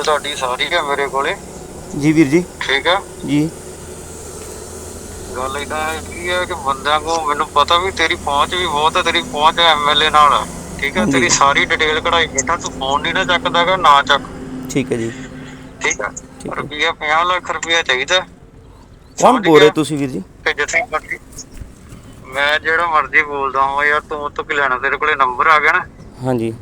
Detail ਤੁਹਾਡੀ ਸਾਰੀ ਹੈ ਮੇਰੇ ਕੋਲੇ। ਜੀ ਵੀਰ ਜੀ। ਠੀਕ ਹੈ ਜੀ। ਗੱਲ ਇਦਾਂ ਹੈ ਕੀ ਹੈ ਕਿ ਬੰਦਿਆਂ ਕੋ ਮੈਨੂੰ ਪਤਾ ਵੀ ਤੇਰੀ ਪਹੁੰਚ ਵੀ ਬਹੁਤ ਹੈ ਤੇਰੀ ਪਹੁੰਚ ਐਮਐਲਏ ਨਾਲ। ਠੀਕ ਹੈ। ਤੇਰੀ ਸਾਰੀ ਡਿਟੇਲ ਕਢਾਈ ਬੈਠਾ ਤੂੰ ਫੋਨ ਨਹੀਂ ਨਾ ਚੱਕਦਾਗਾ ਨਾ ਚੱਕ। ਠੀਕ ਹੈ ਜੀ। ਠੀਕ ਹੈ। ਰੁਪਈਆ 50 ਲੱਖ ਰੁਪਈਆ ਚਾਹੀਦਾ। ਕੌਣ ਬੋਲ ਰਹੇ? ਤੁਸੀਂ ਵੀਰ ਜੀ? ਤੇ ਜਿੱਥੇ ਮਰਜ਼ੀ। ਮੈਂ ਜਿਹੜਾ ਮਰਜ਼ੀ ਬੋਲਦਾ ਹਾਂ ਯਾਰ ਤੂੰ ਤੋਂ ਕੀ ਲੈਣਾ? ਤੇਰੇ ਕੋਲੇ ਨੰਬਰ ਆ ਗਿਆ ਨਾ। ਹਾਂਜੀ।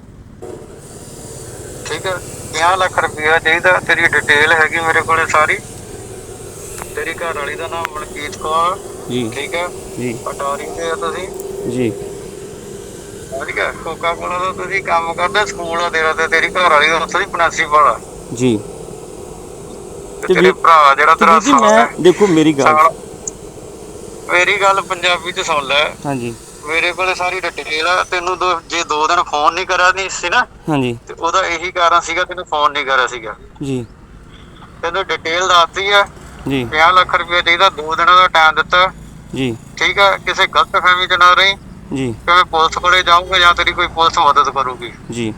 ਠੀਕ ਹੈ 50 ਲੱਖ ਰੁਪਇਆ ਚਾਹੀਦਾ। ਤੇਰੀ ਡਿਟੇਲ ਹੈਗੀ ਮੇਰੇ ਕੋਲੇ ਸਾਰੀ। ਤੇਰੀ ਘਰ ਵਾਲੀ ਦਾ ਨਾਮ ਮਨਕੀਤ ਕੌਰ। ਜੀ। ਠੀਕ ਹੈ। ਜੀ। ਅਟਾਰੀ ਦੇ ਆ ਤੁਸੀਂ। ਜੀ। ਠੀਕ ਹੈ ਕੋਕਾ ਕੋਲਾ ਦਾ ਤੁਸੀਂ ਕੰਮ ਕਰਦੇ ਸਕੂਲ ਆ ਤੇਰਾ ਤੇ। ਤੇਰੀ ਘਰ ਵਾਲੀ ਦਾ ਉੱਥੇ ਦੀ ਪ੍ਰਿੰਸੀਪਲ ਆ ਜੀ। ਤੇ ਤੇਰੇ ਵੀ- ਭਰਾ ਜਿਹੜਾ ਤੇਰਾ ਹੈ ਦੇਖੋ ਮੇਰੀ ਗੱਲ। ਮੇਰੀ ਗੱਲ ਪੰਜਾਬੀ ਚ ਸੁਣ ਲੈ। ਹਾਂਜੀ। ਮੇਰੇ ਕੋਲੇ ਸਾਰੀ ਡਿਟੇਲ ਆ ਤੈਨੂੰ ਦੋ ਜੇ ਦੋ ਦਿਨ ਫੋਨ ਨਹੀਂ ਕਰਿਆ ਨਹੀਂ ਸੀ ਨਾ ਹਾਂਜੀ। ਤੇ ਉਹਦਾ ਇਹੀ ਕਾਰਨ ਸੀਗਾ ਤੈਨੂੰ ਫੋਨ ਨਹੀਂ ਕਰਿਆ ਸੀਗਾ। ਜੀ। ਤੈਨੂੰ ਡਿਟੇਲ ਦੱਸਤੀ ਆ ਜੀ। 50 ਲੱਖ ਰੁਪਏ ਚਾਹੀਦਾ ਦੋ ਦਿਨਾਂ ਦਾ ਟਾਈਮ ਦਿੱਤਾ। ਜੀ। ਠੀਕ ਹੈ ਕਿਸੇ ਗਲਤ ਫਹਿਮੀ ਚ ਨਾ ਰਹੀ ਜੀ। ਕਿ ਮੈਂ ਪੁਲਿਸ ਕੋਲੇ ਜਾਊਂਗਾ ਜਾਂ ਤੇਰੀ ਕੋਈ ਪੁਲਿਸ ਮਦਦ ਕਰੂਗੀ? ਜੀ।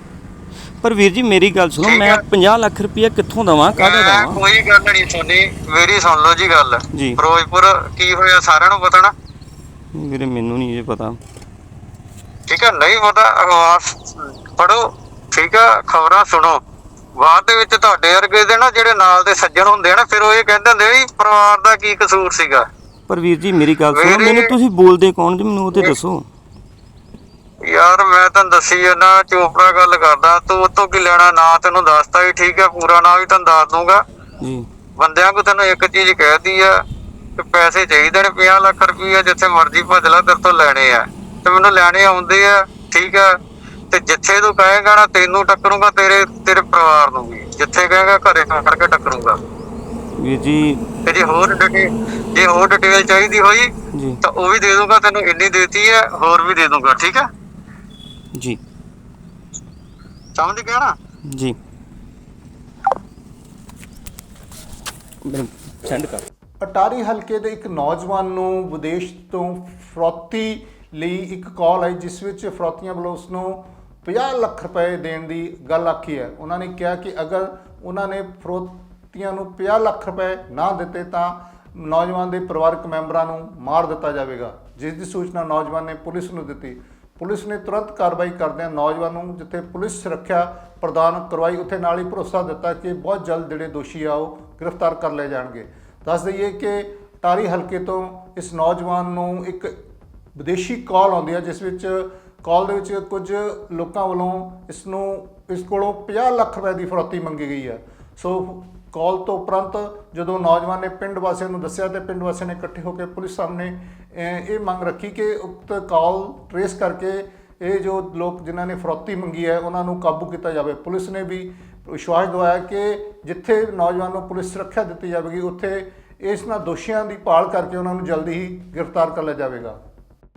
ਪਰ ਵੀਰ ਜੀ ਮੇਰੀ ਗੱਲ ਸੁਣੋ ਠੀਕ ਮੈਂ ਹੈ। 50 ਲੱਖ ਰੁਪਇਆ ਕਿੱਥੋਂ ਦਵਾਂ ਕਾਹਦਾ ਮੈਂ ਦਵਾਂ? ਕੋਈ ਗੱਲ ਨਹੀਂ ਸੁਣੀ ਮੇਰੀ ਸੁਣ ਲਓ ਜੀ ਗੱਲ। ਜੀ। ਫਿਰੋਜ਼ਪੁਰ ਕੀ ਹੋਇਆ ਸਾਰਿਆਂ ਨੂੰ ਪਤਾ ਨਾ? ਵੀਰੇ ਮੈਨੂੰ ਨਹੀਂ ਇਹ ਪਤਾ। ਠੀਕ ਹੈ ਨਹੀਂ ਪਤਾ ਅਖਬਾਰ ਪੜੋ ਠੀਕ ਹੈ ਖਬਰਾਂ ਸੁਣੋ। ਬਾਅਦ ਦੇ ਵਿੱਚ ਤੁਹਾਡੇ ਵਰਗੇ ਦੇ ਨਾ ਜਿਹੜੇ ਨਾਲ ਦੇ ਸੱਜਣ ਹੁੰਦੇ ਆ ਨਾ ਫਿਰ ਉਹ ਇਹ ਕਹਿੰਦੇ ਹੁੰਦੇ ਵੀ ਪਰਿਵਾਰ ਦਾ ਕੀ ਕਸੂਰ ਸੀਗਾ। ਪਰ ਵੀਰ ਜੀ ਮੇਰੀ ਗੱਲ ਸੁਣੋ ਮੈਨੂੰ ਤੁਸੀਂ ਬੋਲਦੇ ਕੌਣ ਜੀ? ਮੈਨੂੰ ਉਹ ਤੇ ਦੱਸੋ। ਯਾਰ ਮੈਂ ਤੈਨੂੰ ਦੱਸੀ ਜਾਂਦਾ ਚੋਪੜਾ ਗੱਲ ਕਰਦਾ ਤੂੰ ਉਤੋਂ ਕੀ ਲੈਣਾ? ਨਾ ਤੈਨੂੰ ਦੱਸਤਾ ਹੀ ਠੀਕ ਹੈ ਪੂਰਾ ਨਾਂ ਵੀ ਤੈਨੂੰ ਦੱਸ ਦੂੰਗਾ ਜੀ। ਬੰਦਿਆਂ ਕੋ ਤੈਨੂੰ ਇੱਕ ਚੀਜ਼ ਕਹਿਤੀ ਆ ਕਿ ਪੈਸੇ ਚਾਹੀਦੇ ਨੇ 50 ਲੱਖ ਰੁਪਈਆ ਜਿੱਥੇ ਮਰਜ਼ੀ ਭੱਜ ਲੈ ਤੇਰੇ ਤੋਂ ਲੈਣੇ ਆ। ਤੇ ਮੈਨੂੰ ਲੈਣੇ ਆਉਂਦੇ ਆ ਠੀਕ ਆ। ਤੇ ਜਿੱਥੇ ਤੂੰ ਕਹੇਗਾ ਨਾ ਤੈਨੂੰ ਟੱਕਰੂਗਾ ਤੇਰੇ ਤੇਰੇ ਪਰਿਵਾਰ ਨੂੰ ਵੀ। ਜਿੱਥੇ ਕਹੇਗਾ ਘਰੇ ਖੜ ਕੇ ਟੱਕਰੂਗਾ। ਵੀਰ ਜੀ। ਤੇ ਜੇ ਹੋਰ ਡਿਟੇਲ ਜੇ ਹੋਰ ਡਿਟੇਲ ਚਾਹੀਦੀ ਹੋਈ ਜੀ। ਤਾਂ ਉਹ ਵੀ ਦੇ ਦੂੰਗਾ ਤੈਨੂੰ ਇੰਨੀ ਦੇਤੀ ਹੈ ਹੋਰ ਵੀ ਦੇ ਦੂੰਗਾ ਠੀਕ ਆ? ਜੀ। ਸਮਝ ਗਿਆ ਨਾ? ਜੀ। ਸੈਂਡ ਕਰ। ਅਟਾਰੀ ਹਲਕੇ ਦੇ ਇੱਕ ਨੌਜਵਾਨ ਨੂੰ ਵਿਦੇਸ਼ ਤੋਂ ਫਰੋਤੀ ਲਈ ਇੱਕ ਕਾਲ ਆਈ, ਜਿਸ ਵਿੱਚ ਫਰੋਤੀਆਂ ਵੱਲੋਂ ਉਸ ਨੂੰ 50 ਲੱਖ ਰੁਪਏ ਦੇਣ ਦੀ ਗੱਲ ਆਖੀ ਹੈ। ਉਹਨਾਂ ਨੇ ਕਿਹਾ ਕਿ ਅਗਰ ਉਹਨਾਂ ਨੇ ਫਰੋਤੀਆਂ ਨੂੰ 50 ਲੱਖ ਰੁਪਏ ਨਾ ਦਿੱਤੇ ਤਾਂ ਨੌਜਵਾਨ ਦੇ ਪਰਿਵਾਰਕ ਮੈਂਬਰਾਂ ਨੂੰ ਮਾਰ ਦਿੱਤਾ ਜਾਵੇਗਾ। ਜਿਸ ਦੀ ਸੂਚਨਾ ਨੌਜਵਾਨ ਨੇ ਪੁਲਿਸ ਨੂੰ ਦਿੱਤੀ। ਪੁਲਿਸ ਨੇ ਤੁਰੰਤ ਕਾਰਵਾਈ ਕਰਦਿਆਂ ਨੌਜਵਾਨ ਨੂੰ ਜਿੱਥੇ ਪੁਲਿਸ ਸੁਰੱਖਿਆ ਪ੍ਰਦਾਨ ਕਰਵਾਈ, ਉੱਥੇ ਨਾਲ ਹੀ ਭਰੋਸਾ ਦਿੱਤਾ ਕਿ ਬਹੁਤ ਜਲਦ ਜਿਹੜੇ ਦੋਸ਼ੀ ਆ ਉਹ ਗ੍ਰਿਫਤਾਰ ਕਰ ਲਏ ਜਾਣਗੇ। ਦੱਸ ਦਈਏ ਕਿ ਟਾਰੀ ਹਲਕੇ ਤੋਂ ਇਸ ਨੌਜਵਾਨ ਨੂੰ ਇੱਕ ਵਿਦੇਸ਼ੀ ਕਾਲ ਆਉਂਦੀ ਹੈ ਜਿਸ ਵਿੱਚ ਕਾਲ ਦੇ ਵਿੱਚ ਕੁਝ ਲੋਕਾਂ ਵੱਲੋਂ ਇਸ ਨੂੰ, ਇਸ ਕੋਲੋਂ 50 ਲੱਖ ਰੁਪਏ ਦੀ ਫਰੋਤੀ ਮੰਗੀ ਗਈ ਹੈ ਸੋ ਕਾਲ ਤੋਂ ਉਪਰੰਤ ਜਦੋਂ ਨੌਜਵਾਨ ਨੇ ਪਿੰਡ ਵਾਸੀਆਂ ਨੂੰ ਦੱਸਿਆ ਤੇ ਪਿੰਡ ਵਾਸੀਆਂ ਨੇ ਇਕੱਠੇ ਹੋ ਕੇ ਪੁਲਿਸ ਸਾਹਮਣੇ ਇਹ ਮੰਗ ਰੱਖੀ ਕਿ ਉਕਤ ਕਾਲ ਟਰੇਸ ਕਰਕੇ ਇਹ ਜੋ ਲੋਕ ਜਿਨ੍ਹਾਂ ਨੇ ਫਰੋਤੀ ਮੰਗੀ ਹੈ, ਉਹਨਾਂ ਨੂੰ ਕਾਬੂ ਕੀਤਾ ਜਾਵੇ। ਪੁਲਿਸ ਨੇ ਵੀ ਵਿਸ਼ਵਾਸ ਦਿਵਾਇਆ ਕਿ ਜਿੱਥੇ ਨੌਜਵਾਨ ਨੂੰ ਪੁਲਿਸ ਸੁਰੱਖਿਆ ਦਿੱਤੀ ਜਾਵੇਗੀ, ਉੱਥੇ ਇਸ ਨਾਲ ਦੋਸ਼ੀਆਂ ਦੀ ਭਾਲ ਕਰਕੇ ਉਹਨਾਂ ਨੂੰ ਜਲਦੀ ਹੀ ਗ੍ਰਿਫਤਾਰ ਕਰ ਲਿਆ ਜਾਵੇਗਾ।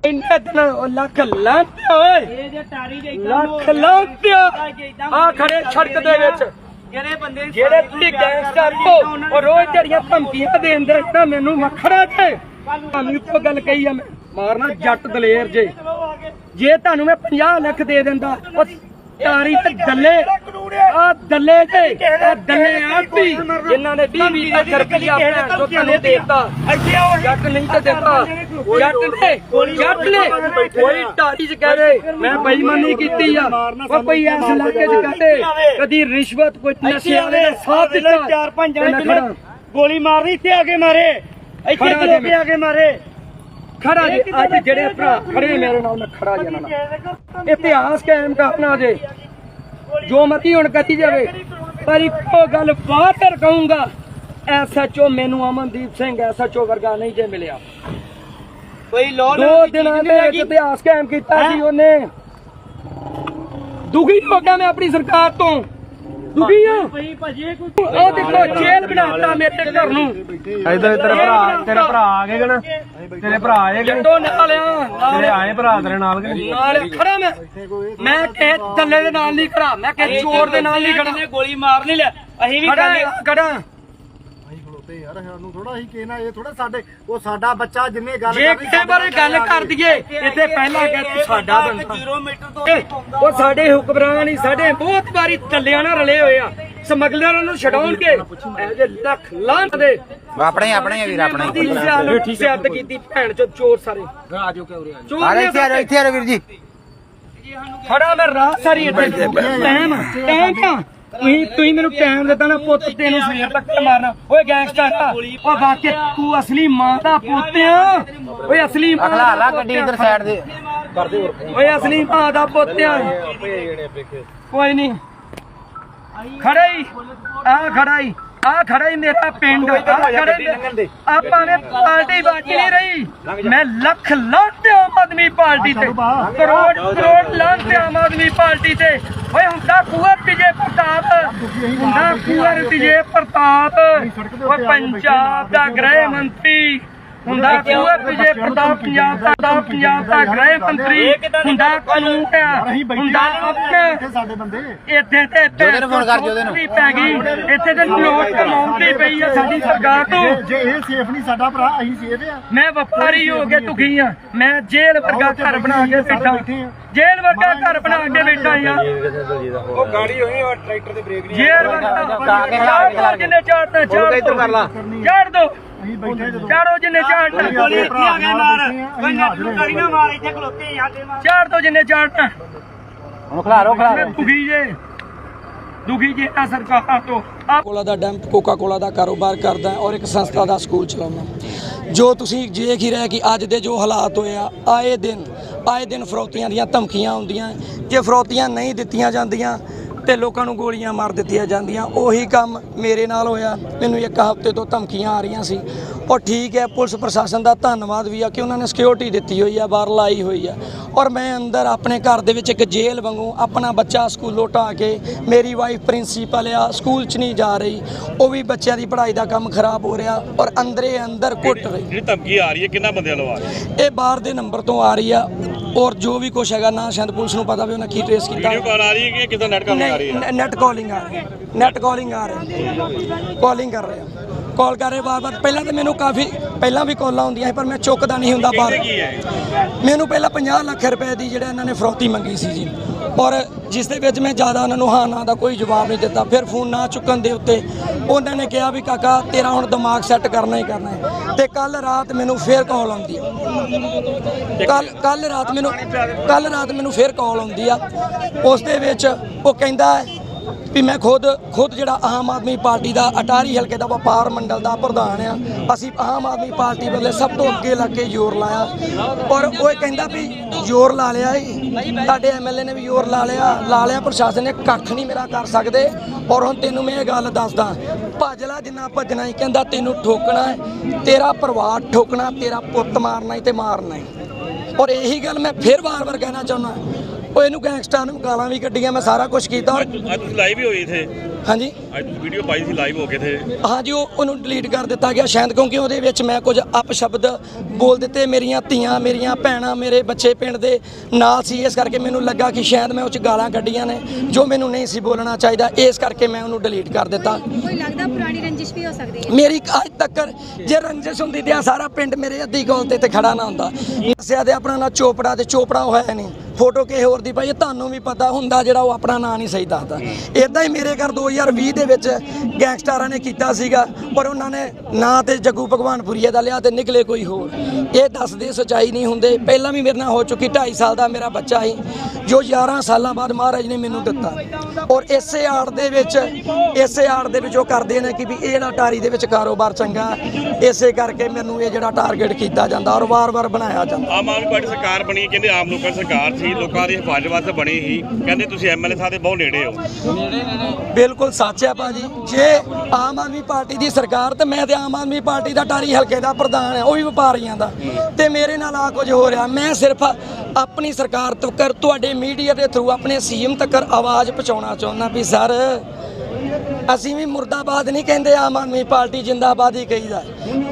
ਇੰਨੇ ਦਿਨ ਉਹ ਲੱਖ ਲਾਂਟਿਆ ਓਏ ਇਹ ਜੇ ਟਾਰੀ ਦੇ ਲੱਖ ਲਾਂਟਿਆ ਆ ਖੜੇ ਸੜਕ ਦੇ ਵਿੱਚ। ਜਿਹੜੇ ਬੰਦੇ ਜਿਹੜੇ ਤੁਸੀਂ ਗੈਂਗਸਟਰ ਹੋ, ਉਹ ਰੋਜ਼ ਤੇਰੀਆਂ ਧਮਕੀਆਂ ਦੇਂਦੇ ਨਾ ਮੈਨੂੰ ਮੱਖੜਾ ਤੇ ਤੁਹਾਨੂੰ ਇੱਕੋ ਗੱਲ ਕਹੀ ਆ ਮੈਂ, ਮਾਰਨਾ ਜੱਟ ਦਲੇਰ ਜੇ। ਜੇ ਤੁਹਾਨੂੰ ਮੈਂ 50 ਲੱਖ ਦੇ ਦਿੰਦਾ, ਉਹ ਤਾਰੀ ਤੇ ਦੱਲੇ ਆ ਦੱਲੇ ਤੇ ਆ ਦੱਲੇ ਆਪੀ ਜਿਨ੍ਹਾਂ ਨੇ 20 20 ਲੱਖ ਰੁਪਇਆ ਆਪਣਾ ਜੋ ਤੁਹਾਨੂੰ ਦੇਤਾ? ਜੱਟ ਨਹੀਂ ਤੇ ਦਿੱਤਾ। ਜੱਟ ਨੇ ਜੱਟ ਨੇ। ਕੋਈ ਟਾਰੀ ਚ ਕਹਦੇ ਮੈਂ ਬੇਈਮਾਨੀ ਕੀਤੀ ਆ। ਉਹ ਕੋਈ ਐਸ ਇਲਾਕੇ ਚ ਕਹਦੇ ਕਦੀ ਰਿਸ਼ਵਤ ਕੋਈ ਨਸ਼ੇ ਵਾਲੇ ਸਾਥ ਦਿੱਤਾ। ਚਾਰ ਪੰਜ ਜਣੇ। ਗੋਲੀ ਮਾਰਨੀ ਇੱਥੇ ਆ ਕੇ ਮਾਰੇ। ਇੱਥੇ ਖਲੋ ਕੇ ਆ ਕੇ ਮਾਰੇ। ਖੜਾ ਜੀ ਅੱਜ ਜਿਹੜੇ ਭਰਾ ਖੜੇ ਮੇਰੇ ਨਾਲ ਮੈਂ ਖੜਾ ਜੀ ਨਾਲ। ਇਤਿਹਾਸ ਕਾਇਮ ਕਰਨਾ ਜੇ। ਜੋ ਮਤੀ ਹੁਣ ਕਹੀ ਜਾਵੇ। ਪਰ ਇੱਕੋ ਗੱਲ ਬਾਹਰ ਕਹੂੰਗਾ ਐਸਐਚਓ ਮੈਨੂੰ ਅਮਨਦੀਪ ਸਿੰਘ ਐਸਐਚਓ ਵਰਗਾ ਨਹੀਂ ਜੇ ਮਿਲਿਆ। ਕੋਈ ਲੋੜ ਦੋ ਦਿਨਾਂ ਦੇ ਵਿੱਚ ਇਤਿਹਾਸ ਕਾਇਮ ਕੀਤਾ ਸੀ ਉਹਨੇ। ਦੁਖੀ ਹੋ ਗਿਆ ਮੈਂ ਆਪਣੀ ਸਰਕਾਰ ਤੋਂ। ਦੁਖੀ ਆ? ਪਈ ਭਾਜੀ ਕੋਈ ਉਹ ਦੇਖੋ ਜੇਲ੍ਹ ਬਣਾਤਾ ਮੇਰੇ ਘਰ ਨੂੰ। ਇਧਰ ਤੇਰਾ ਭਰਾ ਤੇਰਾ ਭਰਾ ਆ ਗਏ ਗਣ ਤੇਰੇ ਭਰਾ ਆਏ ਗਏ ਜੱਟੋ ਨਾਲ ਆ ਤੇਰੇ ਆਏ ਭਰਾ ਤੇਰੇ ਨਾਲ ਖੜਾ ਮੈਂ। ਮੈਂ ਕਿਸੇ ਦੱਲੇ ਦੇ ਨਾਲ ਨਹੀਂ ਖੜਾ। ਮੈਂ ਕਿਸੇ ਚੋਰ ਦੇ ਨਾਲ ਨਹੀਂ ਖੜਾ। ਗੋਲੀ ਮਾਰ ਨਹੀਂ ਲੈ ਅਸੀਂ ਵੀ ਖੜਾ ਖਲੋਤੇ ਯਾਰ ਸਾਨੂੰ ਥੋੜਾ ਹੀ ਕਹਿਣਾ ਇਹ ਥੋੜਾ ਸਾਡੇ ਉਹ ਸਾਡਾ ਬੱਚਾ ਜਿੰਨੇ ਗੱਲ ਜੇ ਕਿਸੇ ਬਾਰੇ ਗੱਲ ਕਰ ਦਈਏ ਇੱਥੇ ਪਹਿਲਾਂ ਕਹਿ ਤੂੰ ਸਾਡਾ ਬੰਦਾ ਤੋਂ ਉਹ ਸਾਡੇ ਹੁਕਮਰਾਨ ਹੀ ਸਾਡੇ ਬਹੁਤ ਵਾਰੀ ਥੱਲਿਆਂ ਨਾਲ ਰਲੇ ਹੋਏ ਆ। ਸਮਗਲਰਾਂ ਨੂੰ ਛਡਾਉਣਗੇ ਇਹ ਜੇ ਲੱਖ ਲਾਂਤ ਦੇ। ਆਪਣੇ ਆਪਣੇ ਆ ਵੀਰ ਆਪਣੇ ਦੀ ਸਿਆਲ ਸਿਆਤ ਕੀਤੀ ਭੈਣ ਚੋ ਚੋਰ ਸਾਰੇ। ਰਾਜੋ ਕਿਉਂ ਰਿਹਾ ਅਰੇ ਇੱਥੇ ਆ ਜਾਓ, ਇੱਥੇ ਆ ਜਾਓ ਵੀਰ ਜੀ। ਖੜਾ ਮੈਂ ਰਾਹ ਸਾਰੀ ਇੱਥੇ। ਟਾਈਮ ਟਾਈਮ ਕਾ ਤੁਸੀਂ ਤੁਸੀਂ ਮੈਨੂੰ ਟਾਈਮ ਦਿੱਤਾ ਨਾ ਪੁੱਤ ਤੈਨੂੰ ਸਵੇਰ ਤੱਕ ਤੇ ਮਾਰਨਾ। ਓਏ ਗੈਂਗਸਟਰ ਆ ਓ ਬਾਕੀ ਤੂੰ ਅਸਲੀ ਮਾਂ ਦਾ ਪੁੱਤ ਆ। ਓਏ ਅਸਲੀ ਮਾਂ ਅਖਲਾ ਦਾ ਲਾ ਗੱਡੀ। ਇਧਰ ਸਾਈਡ ਦੇ। ਓਏ ਅਸਲੀ ਮਾਂ ਦਾ ਪੁੱਤ ਆ। ਕੋਈ ਨਹੀਂ। ਖੜਾ ਹੀ। ਆ ਖੜਾ ਹੀ। ਆ ਖੜਾ ਹੀ ਮੇਰਾ ਪਿੰਡ। ਆ ਖੜਾ ਹੀ ਆਪਾਂ ਨੇ ਪਾਰਟੀ ਬਾਟੀ ਨਹੀਂ ਰਹੀ। ਮੈਂ ਲੱਖ ਲਾਂਤੇ ਆਮ ਆਦਮੀ ਪਾਰਟੀ ਤੇ। ਕਰੋੜ ਕਰੋੜ ਲਾਂਤੇ ਆਮ ਆਦਮੀ ਪਾਰਟੀ ਤੇ। ਓਏ ਹੁੰਦਾ ਕੁਵਰ ਵਿਜੇ ਪ੍ਰਤਾਪ। ਹੁੰਦਾ ਕੁਵਰ ਵਿਜੇ ਪ੍ਰਤਾਪ। ਓਏ ਪੰਜਾਬ ਦਾ ਗ੍ਰਹਿ ਮੰਤਰੀ। ਹੁੰਦਾ ਕੁਵਰ ਵਿਜੇ ਪ੍ਰਤਾਪ ਪੰਜਾਬ ਦਾ ਦਾ ਪੰਜਾਬ ਦਾ ਗ੍ਰਹਿ ਮੰਤਰੀ ਹੁੰਦਾ ਕਾਨੂੰਨ ਆ ਹੁੰਦਾ ਆਪਣੇ ਸਾਡੇ ਬੰਦੇ। ਇੱਥੇ ਤੇ ਜੋਦੇ ਫੋਨ ਕਰ, ਜੋਦੇ ਨੂੰ। ਵੀ ਪੈ ਗਈ। ਇੱਥੇ ਤੇ ਨੋਟ ਕਮਾਉਂਦੀ ਪਈ ਆ ਸਾਡੀ ਸਰਕਾਰ ਤੋਂ। ਜੇ ਇਹ ਸੇਫ ਨਹੀਂ ਸਾਡਾ ਭਰਾ ਅਸੀਂ ਸੇਫ ਆ ਮੈਂ ਵਪਾਰੀ ਹੋ ਕੇ ਦੁਖੀ ਆ ਮੈਂ ਜੇਲ੍ਹ ਵਰਗਾ ਘਰ ਬਣਾ ਕੇ ਬੈਠਾ। ਜੇਲ੍ਹ ਵਰਗਾ ਘਰ ਬਣਾ ਕੇ ਬੈਠਾ ਆ ਉਹ ਗਾੜੀ ਹੋਈ ਔਰ ਟਰੈਕਟਰ ਦੇ ਬ੍ਰੇਕ ਨਹੀਂ ਜੇਲ੍ਹ ਵਰਗਾ ਜਿੰਨੇ ਚਾੜਨਾ ਚਾਰ ਇੱਧਰ ਕਰ ਲਾ। ਚਾੜ ਦੋ। ਅਸੀਂ ਬੈਠੇ ਜਦੋਂ। ਚਾੜੋ ਜਿੰਨੇ ਚਾੜਨਾ। ਗੋਲੀ ਇੱਥੇ ਆ ਗਏ ਮਾਰ ਅਸੀਂ ਹਾਜ਼ਰ ਗਾੜੀ ਨਾ ਮਾਰ ਇੱਥੇ ਖਲੋਤੇ ਜਾਂਦੇ ਮਾਰ ਚਾੜ ਦੋ ਜਿੰਨੇ ਚਾੜਨਾ। ਹੁਣ ਖਲਾਰੋ ਮੈਂ ਖਲਾਰੋ। ਦੁਖੀ ਜੇ। ਦੁਖੀ ਜੇ ਆ ਸਰਕਾਰਾਂ ਤੋਂ। ਆ ਕੋਲਾ ਦਾ ਡੈਮ ਕੋਕਾ ਕੋਲਾ ਦਾ ਕਾਰੋਬਾਰ ਕਰਦਾ ਔਰ ਇੱਕ ਸੰਸਥਾ ਦਾ ਸਕੂਲ ਚਲਾਉਂਦਾ ਜੋ ਤੁਸੀਂ ਦੇਖ ਹੀ ਰਹੇ ਕਿ ਅੱਜ ਦੇ ਜੋ ਹਾਲਾਤ ਹੋਏ ਆ ਆਏ ਦਿਨ ਆਏ ਦਿਨ ਫਰੌਤੀਆਂ ਦੀਆਂ ਧਮਕੀਆਂ ਆਉਂਦੀਆਂ ਜੇ ਫਰੌਤੀਆਂ ਨਹੀਂ ਦਿੱਤੀਆਂ ਜਾਂਦੀਆਂ ਤੇ ਲੋਕਾਂ ਨੂੰ ਗੋਲੀਆਂ ਮਾਰ ਦਿੱਤੀਆਂ ਜਾਂਦੀਆਂ। ਉਹੀ ਕੰਮ ਮੇਰੇ ਨਾਲ ਹੋਇਆ। ਮੈਨੂੰ ਇੱਕ ਹਫ਼ਤੇ ਤੋਂ ਧਮਕੀਆਂ ਆ ਰਹੀਆਂ ਸੀ। ਔਰ ਠੀਕ ਹੈ ਪੁਲਿਸ ਪ੍ਰਸ਼ਾਸਨ ਦਾ ਧੰਨਵਾਦ ਵੀ ਆ ਕਿ ਉਹਨਾਂ ਨੇ ਸਿਕਿਉਰਿਟੀ ਦਿੱਤੀ ਹੋਈ ਆ ਬਾਹਰ ਲਾਈ ਹੋਈ ਆ। ਔਰ ਮੈਂ ਅੰਦਰ ਆਪਣੇ ਘਰ ਦੇ ਵਿੱਚ ਇੱਕ ਜੇਲ੍ਹ ਵਾਂਗੂ ਆਪਣਾ ਬੱਚਾ ਸਕੂਲੋਂ ਢਾ ਕੇ ਮੇਰੀ ਵਾਈਫ ਪ੍ਰਿੰਸੀਪਲ ਆ ਸਕੂਲ 'ਚ ਨਹੀਂ ਜਾ ਰਹੀ। ਉਹ ਵੀ ਬੱਚਿਆਂ ਦੀ ਪੜ੍ਹਾਈ ਦਾ ਕੰਮ ਖਰਾਬ ਹੋ ਰਿਹਾ ਔਰ ਅੰਦਰੇ ਅੰਦਰ ਕੁੱਟ ਰਹੀ। ਜਿਹੜੀ ਧਮਕੀ ਆ ਰਹੀ ਹੈ ਕਿੰਨਾ ਬੰਦਿਆਂ ਲਵਾ ਰਹੀ ਇਹ ਬਾਹਰ ਦੇ ਨੰਬਰ ਤੋਂ ਆ ਰਹੀ ਆ। ਔਰ ਜੋ ਵੀ ਕੁਛ ਹੈਗਾ ਨਾ ਸ਼ਾਇਦ ਪੁਲਿਸ ਨੂੰ ਪਤਾ ਵੀ ਉਹਨਾਂ ਕੀ ਟ੍ਰੇਸ ਕੀਤਾ। ਵੀਡੀਓ ਕਾਲ ਆ ਰਹੀ ਹੈ ਕਿ ਕਿਦਾਂ ਨੈਟ ਕਾਲ ਆ ਰਹੀ ਹੈ? ਨੈਟ ਕਾਲਿੰਗ ਆ ਰਹੀ ਨੈਟ ਕਾਲਿੰਗ ਆ ਰਹੀ ਕਾਲਿੰਗ ਕਰ ਰਹੇ। ਆ ਕਾਲ ਕਰ ਰਹੇ ਬਾਰ-ਬਾਰ। ਪਹਿਲਾਂ ਤਾਂ ਮੈਨੂੰ ਕਾਫੀ ਪਹਿਲਾਂ ਵੀ ਕਾਲਾਂ ਹੁੰਦੀਆਂ ਸੀ ਪਰ ਮੈਂ ਚੁੱਕਦਾ ਨਹੀਂ ਹੁੰਦਾ ਹੈ? ਮੈਨੂੰ ਪਹਿਲਾਂ 50 ਲੱਖ ਰੁਪਏ ਦੀ ਜਿਹੜਾ ਇਹਨਾਂ ਨੇ ਫਰੌਤੀ ਮੰਗੀ ਸੀ ਜੀ। ਔਰ ਜਿਸ ਦੇ ਵਿੱਚ ਮੈਂ ਜ਼ਿਆਦਾ ਉਹਨਾਂ ਨੂੰ ਹਾਂ ਨਾ ਦਾ ਕੋਈ ਜਵਾਬ ਨਹੀਂ ਦਿੱਤਾ। ਫਿਰ ਫੋਨ ਨਾ ਚੁੱਕਣ ਦੇ ਉੱਤੇ ਉਹਨਾਂ ਨੇ ਕਿਹਾ ਵੀ ਕਾਕਾ ਤੇਰਾ ਹੁਣ ਦਿਮਾਗ ਸੈੱਟ ਕਰਨਾ ਹੀ ਕਰਨਾ ਹੈ। ਤੇ ਕੱਲ ਰਾਤ ਮੈਨੂੰ ਫੇਰ ਕਾਲ ਆਉਂਦੀ ਹੈ ਕੱਲ ਕੱਲ ਰਾਤ ਮੈਨੂੰ ਕੱਲ ਰਾਤ ਮੈਨੂੰ ਫੇਰ ਕਾਲ ਆਉਂਦੀ ਆ। ਉਸ ਦੇ ਵਿੱਚ ਉਹ ਕਹਿੰਦਾ ਵੀ ਮੈਂ ਖੁਦ ਖੁਦ ਜਿਹੜਾ ਆਮ ਆਦਮੀ ਪਾਰਟੀ ਦਾ ਅਟਾਰੀ ਹਲਕੇ ਦਾ ਵਪਾਰ ਮੰਡਲ ਦਾ ਪ੍ਰਧਾਨ ਆ। ਅਸੀਂ ਆਮ ਆਦਮੀ ਪਾਰਟੀ ਵੱਲੋਂ ਸਭ ਤੋਂ ਅੱਗੇ ਲੱਗ ਕੇ ਜ਼ੋਰ ਲਾਇਆ। ਪਰ ਉਹ ਇਹ ਕਹਿੰਦਾ ਵੀ ਜ਼ੋਰ ਲਾ ਲਿਆ ਈ ਤੁਹਾਡੇ ਐਮਐਲਏ ਨੇ ਵੀ ਜ਼ੋਰ ਲਾ ਲਿਆ। ਲਾ ਲਿਆ, ਪ੍ਰਸ਼ਾਸਨ ਨੇ ਕੱਖ ਨਹੀਂ ਮੇਰਾ ਕਰ ਸਕਦੇ। ਔਰ ਹੁਣ ਤੈਨੂੰ ਮੈਂ ਇਹ ਗੱਲ ਦੱਸਦਾ ਭੱਜ ਲੈ ਜਿੰਨਾ ਭੱਜਣਾ ਹੀ ਕਹਿੰਦਾ ਤੈਨੂੰ ਠੋਕਣਾ ਤੇਰਾ ਪਰਿਵਾਰ ਠੋਕਣਾ, ਤੇਰਾ ਪੁੱਤ ਮਾਰਨਾ ਹੀ ਤੇ ਮਾਰਨਾ ਹੀ। ਔਰ ਇਹੀ ਗੱਲ ਮੈਂ ਫਿਰ ਵਾਰ-ਵਾਰ ਕਹਿਣਾ ਚਾਹੁੰਦਾ। ਉਹ ਇਹਨੂੰ ਗੈਂਗਸਟਰਾਂ ਨੂੰ ਗਾਲਾਂ ਵੀ ਕੱਢੀਆਂ ਮੈਂ ਸਾਰਾ ਕੁਝ ਕੀਤਾ। ਔਰ ਅੱਜ ਤੁਸੀਂ ਲਾਈਵ ਹੀ ਹੋਈ ਇਥੇ। ਹਾਂਜੀ। ਅੱਜ ਤੁਸੀਂ ਵੀਡੀਓ ਪਾਈ ਸੀ ਲਾਈਵ ਹੋ ਕੇ ਇਥੇ। ਹਾਂਜੀ ਉਹ ਉਹਨੂੰ ਡਿਲੀਟ ਕਰ ਦਿੱਤਾ ਗਿਆ ਸ਼ਾਇਦ ਕਿਉਂਕਿ ਉਹਦੇ ਵਿੱਚ ਮੈਂ ਕੁਝ ਅਪਸ਼ਬਦ ਬੋਲ ਦਿੱਤੇ। ਮੇਰੀਆਂ ਧੀਆਂ ਮੇਰੀਆਂ ਭੈਣਾਂ ਮੇਰੇ ਬੱਚੇ ਪਿੰਡ ਦੇ ਨਾਲ ਸੀ। ਇਸ ਕਰਕੇ ਮੈਨੂੰ ਲੱਗਾ ਕਿ ਸ਼ਾਇਦ ਮੈਂ ਉਹ ਚ ਗਾਲਾਂ ਕੱਢੀਆਂ ਨੇ। ਜੋ ਮੈਨੂੰ ਨਹੀਂ ਸੀ ਬੋਲਣਾ ਚਾਹੀਦਾ ਇਸ ਕਰਕੇ ਮੈਂ ਉਹਨੂੰ ਡਿਲੀਟ ਕਰ ਦਿੱਤਾ। ਕੋਈ ਲੱਗਦਾ ਪੁਰਾਣੀ ਰੰਜਿਸ਼ ਵੀ ਹੋ ਸਕਦੀ ਹੈ? ਮੇਰੀ ਅੱਜ ਤੱਕ ਜੇ ਰੰਜਿਸ਼ ਹੁੰਦੀ ਤੇ ਆਹ ਸਾਰਾ ਪਿੰਡ ਮੇਰੇ ਅੱਧੀ ਗੋਲ ਤੇ ਤੇ ਖੜਾ ਨਾ ਹੁੰਦਾ। ਦੱਸਿਆ ਤੇ ਆਪਣਾ ਨਾਂ ਚੋਪੜਾ ਤੇ ਚੋਪੜਾ ਹੋਇਆ ਨਹੀਂ। ਫੋਟੋ ਕਿਸੇ ਹੋਰ ਦੀ ਭਾਈ ਇਹ ਤੁਹਾਨੂੰ ਵੀ ਪਤਾ ਹੁੰਦਾ ਜਿਹੜਾ ਉਹ ਆਪਣਾ ਨਾਂ ਨਹੀਂ ਸਹੀ ਦੱਸਦਾ। ਇਦਾਂ ਹੀ ਮੇਰੇ ਘਰ 2020 ਦੇ ਵਿੱਚ ਗੈਂਗਸਟਰਾਂ ਨੇ ਕੀਤਾ ਸੀਗਾ, ਪਰ ਉਹਨਾਂ ਨੇ ਨਾਂ ਤੇ ਜੱਗੂ ਭਗਵਾਨਪੁਰੀਏ ਦਾ ਲਿਆ ਤੇ ਨਿਕਲੇ ਕੋਈ ਹੋਰ। ਇਹ ਦੱਸਦੇ ਸਚਾਈ ਨਹੀਂ ਹੁੰਦੇ। ਪਹਿਲਾਂ ਵੀ ਮੇਰੇ ਨਾਲ ਹੋ ਚੁੱਕੀ 2.5 ਸਾਲ ਦਾ ਮੇਰਾ ਬੱਚਾ ਸੀ, ਜੋ 11 ਸਾਲਾਂ ਬਾਅਦ ਮਹਾਰਾਜ ਨੇ ਮੈਨੂੰ ਦਿੱਤਾ। ਔਰ ਇਸੇ ਆੜ ਦੇ ਵਿੱਚ, ਇਸੇ ਆੜ ਦੇ ਵਿੱਚ ਉਹ ਕਰਦੇ ਨੇ ਕਿ ਵੀ ਇਹ ਜਿਹੜਾ ਟਾਰੀ ਦੇ ਵਿੱਚ ਕਾਰੋਬਾਰ ਚੰਗਾ, ਇਸੇ ਕਰਕੇ ਮੈਨੂੰ ਇਹ ਜਿਹੜਾ ਟਾਰਗੇਟ ਕੀਤਾ ਜਾਂਦਾ ਔਰ ਵਾਰ-ਵਾਰ ਬਣਾਇਆ ਜਾਂਦਾ। ਆਮ ਆਦਮੀ ਪਾਰਟੀ ਸਰਕਾਰ ਬਣੀ ਕਹਿੰਦੇ ਆਮ ਲੋਕਾਂ ਸਰਕਾਰ ਸੀ, ਲੋਕਾਂ ਦੀ ਹਿਫਾਜ਼ਤ ਵਾਸਤੇ ਬਣੀ ਸੀ। ਕਹਿੰਦੇ ਤੁਸੀਂ ਐਮਐਲਏ ਸਾਹਿਬ ਦੇ ਬਹੁਤ ਨੇੜੇ ਹੋ। ਬਿਲਕੁਲ ਸੱਚ ਹੈ ਭਾਜੀ। ਜੇ ਆਮ ਆਦਮੀ ਪਾਰਟੀ ਦੀ ਸਰਕਾਰ ਤੇ ਮੈਂ ਤੇ ਆਮ ਆਦਮੀ ਪਾਰਟੀ ਦਾ ਟਾਰੀ ਹਲਕੇ ਦਾ ਪ੍ਰਧਾਨ ਹੈ, ਉਹ ਵੀ ਵਪਾਰੀਆਂ ਦਾ। ਤੇ ਮੇਰੇ ਨਾਲ ਆ ਕੁਝ ਹੋ ਰਿਹਾ। ਮੈਂ ਸਿਰਫ ਆਪਣੀ ਸਰਕਾਰ ਤੱਕ ਤੁਹਾਡੇ ਮੀਡੀਆ ਦੇ ਥਰੂ ਆਪਣੇ ਸੀਐਮ ਤੱਕ ਆਵਾਜ਼ ਪਹੁੰਚਾਉਣਾ ਚਾਹੁੰਦਾ ਵੀ, ਸਰ, ਅਸੀਂ ਵੀ ਮੁਰਦਾਬਾਦ ਨਹੀਂ ਕਹਿੰਦੇ ਆਮ ਆਦਮੀ ਪਾਰਟੀ ਜਿੰਦਾਬਾਦ ਹੀ ਕਹੀਦਾ।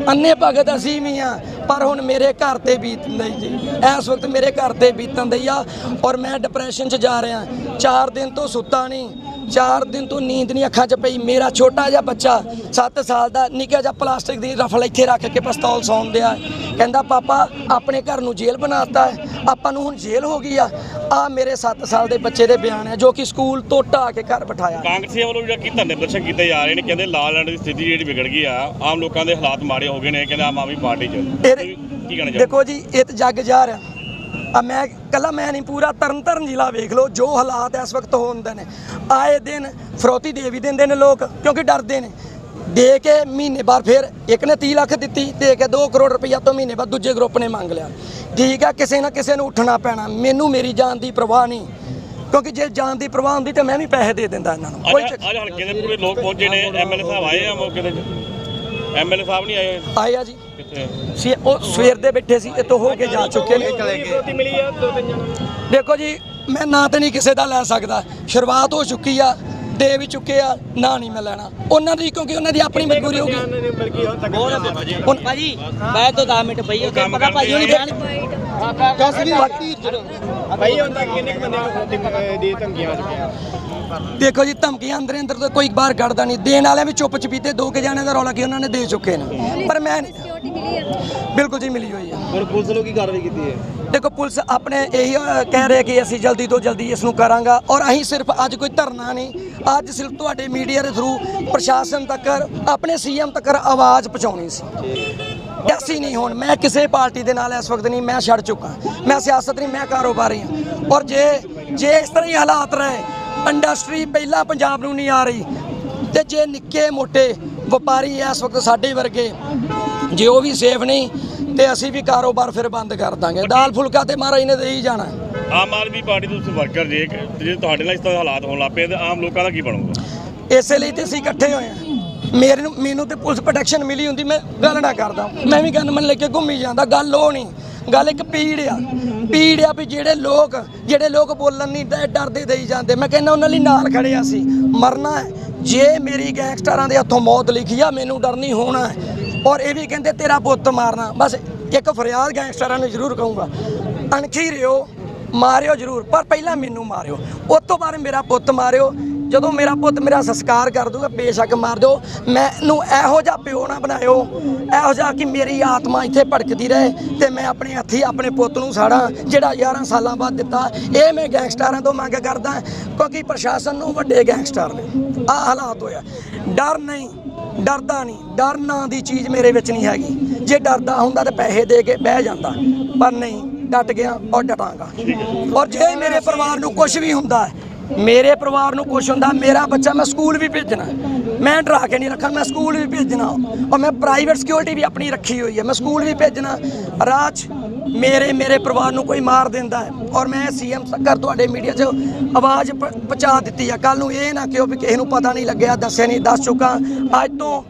ਅੰਨੇ ਭਗਤ ਅਸੀਂ ਵੀ ਆ ਪਰ ਹੁਣ ਮੇਰੇ ਘਰ ਤੇ ਬੀਤਣ ਦਈ ਜੀ। ਇਸ ਵਕਤ ਮੇਰੇ ਘਰ ਤੇ ਬੀਤਣ ਦਈ ਆ ਔਰ ਮੈਂ ਡਿਪਰੈਸ਼ਨ 'ਚ ਜਾ ਰਿਹਾ। 4 ਦਿਨ ਤੋਂ ਸੁੱਤਾ ਨਹੀਂ। 4 ਦਿਨ ਤੋਂ ਨੀਂਦ ਨਹੀਂ ਅੱਖਾਂ 'ਚ ਪਈ। ਮੇਰਾ ਛੋਟਾ ਜਿਹਾ ਬੱਚਾ 7 ਸਾਲ ਦਾ ਨਿੱਕਾ ਜਿਹਾ ਪਲਾਸਟਿਕ ਦੀ ਰਫਲ ਇੱਥੇ ਰੱਖ ਕੇ ਪਿਸਤੌਲ ਸੌਣ ਦਿਆ ਕਹਿੰਦਾ ਪਾਪਾ ਆਪਣੇ ਘਰ ਨੂੰ ਜੇਲ੍ਹ ਬਣਾਤਾ ਹੈ। ਆਪਾਂ ਨੂੰ ਹੁਣ ਜੇਲ੍ਹ ਹੋ ਗਈ ਆ। ਆ ਮੇਰੇ 7 ਸਾਲ ਦੇ ਬੱਚੇ ਦੇ ਬਿਆਨ ਹੈ ਜੋ ਕਿ ਸਕੂਲ ਤੋਂ ਢਾਹ ਕੇ ਘਰ ਬਿਠਾਇਆ। ਕਾਂਗਰਸੀਆਂ ਵੱਲੋਂ ਜਿਹੜਾ ਕੀ ਧਰਨੇ ਪ੍ਰਦਰਸ਼ਨ ਕੀਤੇ ਜਾ ਰਹੇ ਨੇ ਕਹਿੰਦੇ ਲਾਲ ਐਂਡ ਦੀ ਸਥਿਤੀ ਜਿਹੜੀ ਵਿਗੜ ਗਈ ਆ। ਆਮ ਲੋਕਾਂ ਦੇ ਹਾਲਾਤ ਮਾੜੇ ਹੋ ਗਏ ਨੇ ਕਹਿੰਦੇ ਆਮ ਆਦਮੀ ਪਾਰਟੀ 'ਚ। ਕੀ ਕਹਿਣਾ ਚਾਹੁੰਦੇ ਦੇਖੋ ਜੀ ਇਹ ਤਾਂ ਜੱਗ ਜਾ ਰਿਹਾ ਆ ਮੈਂ ਕੱਲਾ ਮੈਂ ਨਹੀਂ ਪੂਰਾ ਤਰਨ ਤਾਰਨ ਜ਼ਿਲ੍ਹਾ ਵੇਖ ਲਓ ਜੋ ਹਾਲਾਤ ਇਸ ਵਕਤ ਹੁੰਦੇ ਨੇ। ਆਏ ਦਿਨ ਫਰੋਤੀ ਦੇ ਵੀ ਦਿੰਦੇ ਨੇ ਲੋਕ ਕਿਉਂਕਿ ਡਰਦੇ ਨੇ। ਦੇ ਕੇ ਮਹੀਨੇ ਬਾਅਦ ਫਿਰ ਇੱਕ ਨੇ 30 ਲੱਖ ਦਿੱਤੀ ਦੇ ਕੇ 2 ਕਰੋੜ ਰੁਪਈਆ ਤੋਂ ਮਹੀਨੇ ਬਾਅਦ ਦੂਜੇ ਗਰੁੱਪ ਨੇ ਮੰਗ ਲਿਆ। ਠੀਕ ਆ ਕਿਸੇ ਨਾ ਕਿਸੇ ਨੂੰ ਉੱਠਣਾ ਪੈਣਾ ਮੈਨੂੰ ਮੇਰੀ ਜਾਨ ਦੀ ਪਰਵਾਹ ਨਹੀਂ। ਕਿਉਂਕਿ ਜੇ ਜਾਨ ਦੀ ਪਰਵਾਹ ਹੁੰਦੀ ਤਾਂ ਮੈਂ ਵੀ ਪੈਸੇ ਦੇ ਦਿੰਦਾ ਇਹਨਾਂ ਨੂੰ। ਕੋਈ ਚੱਕਰ ਅੱਜ ਹਲਕੇ ਦੇ ਪੂਰੇ ਲੋਕ ਪਹੁੰਚੇ ਨੇ ਐਮਐਲਏ ਸਾਹਿਬ ਆਏ ਆ ਮੌਕੇ ਤੇ। ਐਮਐਲਏ ਸਾਹਿਬ ਨਹੀਂ ਆਏ ਆਏ ਆ ਜੀ। ਸੀ ਉਹ ਸਵੇਰ ਦੇ ਬੈਠੇ ਸੀ ਇੱਥੋਂ ਹੋ ਕੇ ਜਾ ਚੁੱਕੇ ਨੇ। ਦੇਖੋ ਜੀ ਮੈਂ ਨਾਂ ਤੇ ਨਹੀਂ ਕਿਸੇ ਦਾ ਲੈ ਸਕਦਾ। ਸ਼ੁਰੂਆਤ ਹੋ ਚੁੱਕੀ ਆ ਦੇ ਵੀ ਚੁੱਕੇ ਆ ਨਾ ਨਹੀਂ ਮੈਂ ਲੈਣਾ। ਉਹਨਾਂ ਦੀ ਕਿਉਂਕਿ ਉਹਨਾਂ ਦੀ ਆਪਣੀ ਮਜਬੂਰੀ ਨੇ ਬਲਕਿ ਹੁਣ ਭਾਜੀ ਬੈ ਤੋਂ 10 ਮਿੰਟ ਪਈ ਉੱਥੇ ਪਤਾ ਭਾਜੀ ਹੁਣੀ ਬਿਆਨ ਭਾਈ ਹੁਣ ਤੱਕ ਕਿੰਨੇ ਕੁ ਬੰਦੇ ਨੂੰ ਮ- ਦੀ ਧਮਕੀਆਂ ਆ ਚੁੱਕੀਆਂ? ਦੇਖੋ ਜੀ ਧਮਕੀਆਂ ਅੰਦਰ ਅੰਦਰ ਤੋਂ ਕੋਈ ਬਾਹਰ ਕੱਢਦਾ ਨਹੀਂ। ਦੇਣ ਵਾਲਿਆਂ ਵੀ ਚੁੱਪ ਚਪੀਤੇ ਦੋ ਕੇ ਜਾਣੇ ਦਾ ਰੌਲਾ ਕੀ ਉਹਨਾਂ ਨੇ ਦੇ ਚੁੱਕੇ ਨੇ। ਪਰ ਮੈਂ ਨਹੀਂ ਬਿਲਕੁਲ ਜੀ ਮਿਲੀ ਹੋਈ ਹੈ ਹੁਣ ਪੁਲਿਸ ਨੂੰ ਕੀ ਕਾਰਵਾਈ ਕੀਤੀ ਹੈ? ਦੇਖੋ ਪੁਲਿਸ ਆਪਣੇ ਇਹੀ ਅ, ਕਹਿ ਰਹੇ ਕਿ ਅਸੀਂ ਜਲਦੀ ਤੋਂ ਜਲਦੀ ਇਸ ਨੂੰ ਕਰਾਂਗਾ ਔਰ ਅਸੀਂ ਸਿਰਫ ਅੱਜ ਕੋਈ ਧਰਨਾ ਨਹੀਂ ਅੱਜ ਸਿਰਫ ਤੁਹਾਡੇ ਮੀਡੀਆ ਦੇ ਥਰੂ ਪ੍ਰਸ਼ਾਸਨ ਤੱਕ ਆਪਣੇ ਸੀਐਮ ਤੱਕ ਆਵਾਜ਼ ਪਹੁੰਚਾਉਣੀ ਸੀ। ਅਸੀਂ ਨਹੀਂ ਹੁਣ ਮੈਂ ਕਿਸੇ ਪਾਰਟੀ ਦੇ ਨਾਲ ਇਸ ਵਕਤ ਨਹੀਂ ਮੈਂ ਛੱਡ ਚੁੱਕਾ। ਮੈਂ ਸਿਆਸਤ ਨਹੀਂ ਮੈਂ ਕਾਰੋਬਾਰੀ ਹਾਂ। ਔਰ ਜੇ ਜੇ ਇਸ ਤਰ੍ਹਾਂ ਹੀ ਹਾਲਾਤ ਰਹੇ ਇੰਡਸਟਰੀ ਪਹਿਲਾਂ ਪੰਜਾਬ ਨੂੰ ਨਹੀਂ ਆ ਰਹੀ। ਤੇ ਜੇ ਨਿੱਕੇ ਮੋਟੇ ਵਪਾਰੀ ਇਸ ਵਕਤ ਸਾਡੇ ਵਰਗੇ ਜੇ ਉਹ ਵੀ ਸੇਫ ਨਹੀਂ ਤੇ ਅਸੀਂ ਵੀ ਕਾਰੋਬਾਰ ਫਿਰ ਬੰਦ ਕਰ ਦਾਂਗੇ। ਦਾਲ ਫੁਲਕਾ ਤੇ ਮਹਾਰਾਜ ਨੇ ਦੇ ਹੀ ਜਾਣਾ। ਆਮ ਆਦਮੀ ਪਾਰਟੀ ਦੇ ਤੁਸੀਂ ਵਰਕਰ ਜੇ ਜੇ ਤੁਹਾਡੇ ਨਾਲ ਇਸ ਤਰ੍ਹਾਂ ਹਾਲਾਤ ਹੋਣ ਲੱਗ ਪਏ ਤੇ ਆਮ ਲੋਕਾਂ ਦਾ ਕੀ ਬਣੂਗਾ? ਇਸੇ ਲਈ ਤੇ ਅਸੀਂ ਇਕੱਠੇ ਹੋਏ ਹਾਂ। ਮੇਰੇ ਨੂੰ ਮੈਨੂੰ ਤੇ ਪੁਲਿਸ ਪ੍ਰੋਟੈਕਸ਼ਨ ਮਿਲੀ ਹੁੰਦੀ ਮੈਂ ਗੱਲ ਨਾ ਕਰਦਾ। ਮੈਂ ਵੀ ਗਨਮਨ ਲੈ ਕੇ ਘੁੰਮੀ ਜਾਂਦਾ ਗੱਲ ਉਹ ਨਹੀਂ। ਗੱਲ ਇੱਕ ਪੀੜ ਆ। ਪੀੜ ਆ ਵੀ ਜਿਹੜੇ ਲੋਕ ਜਿਹੜੇ ਲੋਕ ਬੋਲਣ ਨਹੀਂ ਡ- ਡਰਦੇ ਦੇਈ ਜਾਂਦੇ। ਮੈਂ ਕਹਿੰਦਾ ਉਹਨਾਂ ਲਈ ਨਾਲ ਖੜੇ ਆ ਸੀ ਮਰਨਾ ਹੈ। ਜੇ ਮੇਰੀ ਗੈਂਗਸਟਰਾਂ ਦੇ ਹੱਥੋਂ ਮੌਤ ਲਿਖੀ ਆ, ਮੈਨੂੰ ਡਰ ਨਹੀਂ ਹੋਣਾ ਹੈ। ਔਰ ਇਹ ਵੀ ਕਹਿੰਦੇ ਤੇਰਾ ਪੁੱਤ ਮਾਰਨਾ। ਬਸ ਇੱਕ ਫਰਿਆਦ ਗੈਂਗਸਟਰਾਂ ਨੂੰ ਜ਼ਰੂਰ ਕਹੂੰਗਾ। ਅਣਖੀ ਰਿਓ, ਮਾਰਿਓ ਜ਼ਰੂਰ। ਪਰ ਪਹਿਲਾਂ ਮੈਨੂੰ ਮਾਰਿਓ। ਉਸ ਤੋਂ ਬਾਅਦ ਮੇਰਾ ਪੁੱਤ ਮਾਰਿਓ। ਜਦੋਂ ਮੇਰਾ ਪੁੱਤ ਮੇਰਾ ਸੰਸਕਾਰ ਕਰ ਦੂਗਾ ਬੇਸ਼ੱਕ ਮਾਰ ਦਿਓ। ਮੈਨੂੰ ਇਹੋ ਜਿਹਾ ਪਿਓ ਨਾ ਬਣਾਇਓ ਇਹੋ ਜਿਹਾ ਕਿ ਮੇਰੀ ਆਤਮਾ ਇੱਥੇ ਭੜਕਦੀ ਰਹੇ ਤੇ ਮੈਂ ਆਪਣੇ ਹੱਥੀ ਆਪਣੇ ਪੁੱਤ ਨੂੰ ਸਾੜਾ ਜਿਹੜਾ 11 ਸਾਲਾਂ ਬਾਅਦ ਦਿੱਤਾ। ਇਹ ਮੈਂ ਗੈਂਗਸਟਰਾਂ ਤੋਂ ਮੰਗ ਕਰਦਾ ਕਿਉਂਕਿ ਪ੍ਰਸ਼ਾਸਨ ਨੂੰ ਵੱਡੇ ਗੈਂਗਸਟਰ ਨੇ। ਆ ਹਾਲਾਤ ਹੋਇਆ। ਡਰ ਨਹੀਂ ਡਰਦਾ ਨਹੀਂ। ਡਰ ਨਾਂ ਦੀ ਚੀਜ਼ ਮੇਰੇ ਵਿੱਚ ਨਹੀਂ ਹੈਗੀ। ਜੇ ਡਰਦਾ ਹੁੰਦਾ ਤਾਂ ਪੈਸੇ ਦੇ ਕੇ ਬਹਿ ਜਾਂਦਾ। ਪਰ ਨਹੀਂ ਡਟ ਗਿਆ ਔਰ ਡਟਾਂਗਾ। ਔਰ ਜੇ ਮੇਰੇ ਪਰਿਵਾਰ ਨੂੰ ਕੁਝ ਵੀ ਹੁੰਦਾ ਮੇਰੇ ਪਰਿਵਾਰ ਨੂੰ ਕੁਝ ਹੁੰਦਾ, ਮੇਰਾ ਬੱਚਾ ਮੈਂ ਸਕੂਲ ਵੀ ਭੇਜਣਾ। ਮੈਂ ਡਰਾ ਕੇ ਨਹੀਂ ਰੱਖਾਂ ਮੈਂ ਸਕੂਲ ਵੀ ਭੇਜਣਾ। ਔਰ ਮੈਂ ਪ੍ਰਾਈਵੇਟ ਸਿਕਿਉਰਿਟੀ ਵੀ ਆਪਣੀ ਰੱਖੀ ਹੋਈ ਹੈ, ਮੈਂ ਸਕੂਲ ਵੀ ਭੇਜਣਾ। ਰਾਜ ਮੇਰੇ ਮੇਰੇ ਪਰਿਵਾਰ ਨੂੰ ਕੋਈ ਮਾਰ ਦਿੰਦਾ ਹੈ। ਔਰ ਮੈਂ ਸੀਐਮ ਸੱਕਰ ਤੁਹਾਡੇ ਮੀਡੀਆ 'ਚ ਆਵਾਜ਼ ਪਹੁੰਚਾ ਦਿੱਤੀ ਆ ਕੱਲ ਨੂੰ ਇਹ ਨਾ ਕਿਉਂ ਵੀ ਕਿਸੇ ਨੂੰ ਪਤਾ ਨਹੀਂ ਲੱਗਿਆ, ਦੱਸਿਆ ਨਹੀਂ, ਦੱਸ ਚੁੱਕਾ। ਅੱਜ ਤੋਂ